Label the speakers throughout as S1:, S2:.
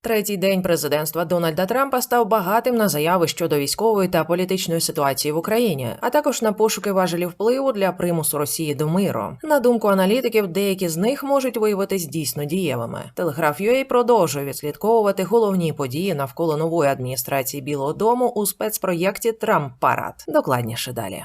S1: Третій день президентства Дональда Трампа став багатим на заяви щодо військової та політичної ситуації в Україні, а також на пошуки важелів впливу для примусу Росії до миру. На думку аналітиків, деякі з них можуть виявитись дійсно дієвими. Телеграф UA продовжує відслідковувати головні події навколо нової адміністрації Білого Дому у спецпроєкті Трамп Парад. Докладніше далі.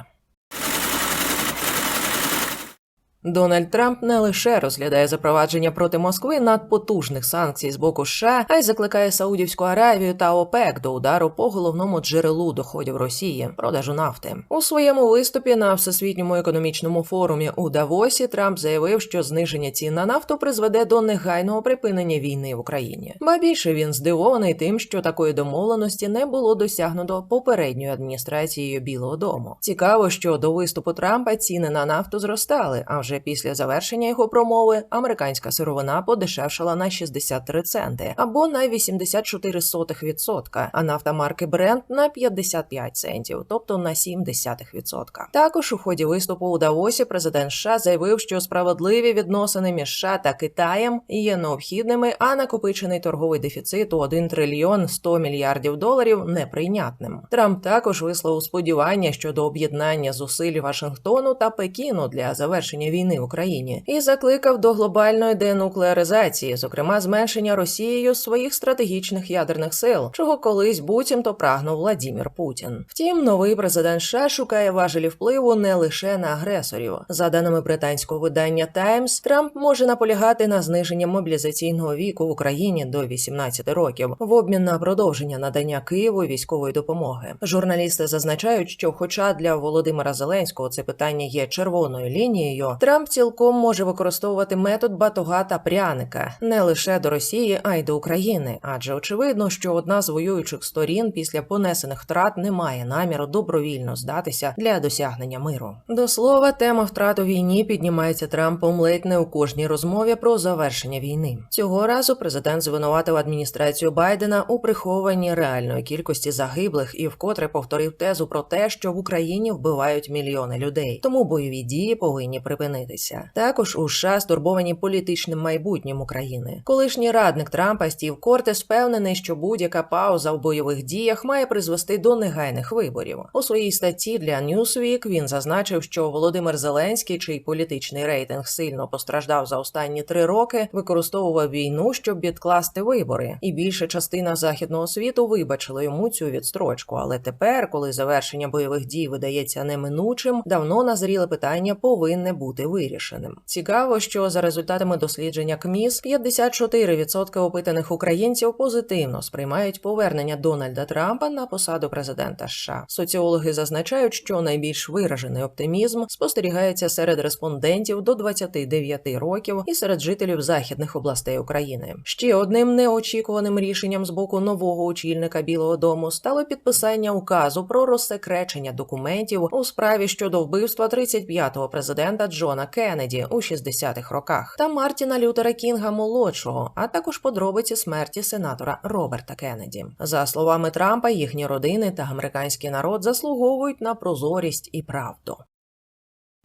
S1: Дональд Трамп не лише розглядає запровадження проти Москви надпотужних санкцій з боку США, а й закликає Саудівську Аравію та ОПЕК до удару по головному джерелу доходів Росії продажу нафти. У своєму виступі на всесвітньому економічному форумі у Давосі Трамп заявив, що зниження цін на нафту призведе до негайного припинення війни в Україні. Ба більше він здивований тим, що такої домовленості не було досягнуто попередньою адміністрацією Білого Дому. Цікаво, що до виступу Трампа ціни на нафту зростали, а вже після завершення його промови американська сировина подешевшала на 63 центи або на 84%, а нафта марки Brent на 55 центів, тобто на 0,7%. Також у ході виступу у Давосі президент США заявив, що справедливі відносини між США та Китаєм є необхідними, а накопичений торговий дефіцит у 1 трильйон 100 мільярдів доларів неприйнятним. Трамп також висловив сподівання щодо об'єднання зусиль Вашингтону та Пекіну для завершення війни в Україні і закликав до глобальної денуклеаризації, зокрема зменшення Росією своїх стратегічних ядерних сил, чого колись буцімто прагнув Владімір Путін. Втім, новий президент США шукає важелі впливу не лише на агресорів. За даними британського видання Таймс, Трамп може наполягати на зниженні мобілізаційного віку в Україні до 18 років в обмін на продовження надання Києву військової допомоги. Журналісти зазначають, що, хоча для Володимира Зеленського це питання є червоною лінією, Трамп цілком може використовувати метод батога та пряника не лише до Росії, а й до України, адже очевидно, що одна з воюючих сторін після понесених втрат не має наміру добровільно здатися для досягнення миру. До слова, тема втрат у війні піднімається Трампом ледь не у кожній розмові про завершення війни. Цього разу президент звинуватив адміністрацію Байдена у прихованні реальної кількості загиблих і вкотре повторив тезу про те, що в Україні вбивають мільйони людей, тому бойові дії повинні припинитися. Також у США стурбовані політичним майбутнім України. Колишній радник Трампа Стів Кортес впевнений, що будь-яка пауза в бойових діях має призвести до негайних виборів. У своїй статті для Newsweek він зазначив, що Володимир Зеленський, чий політичний рейтинг сильно постраждав за останні три роки, використовував війну, щоб відкласти вибори, і більша частина західного світу вибачила йому цю відстрочку. Але тепер, коли завершення бойових дій видається неминучим, давно назріле питання повинне бути вирішеним. Цікаво, що за результатами дослідження КМІС 54% опитаних українців позитивно сприймають повернення Дональда Трампа на посаду президента США. Соціологи зазначають, що найбільш виражений оптимізм спостерігається серед респондентів до 29 років і серед жителів західних областей України. Ще одним неочікуваним рішенням з боку нового очільника Білого Дому стало підписання указу про розсекречення документів у справі щодо вбивства 35-го президента Джона Кеннеді у 60-х роках та Мартіна Лютера Кінга молодшого, а також подробиці смерті сенатора Роберта Кеннеді. За словами Трампа, їхні родини та американський народ заслуговують на прозорість і правду.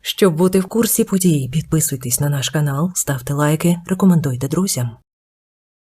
S1: Щоб бути в курсі подій, підписуйтесь на наш канал, ставте лайки, рекомендуйте друзям.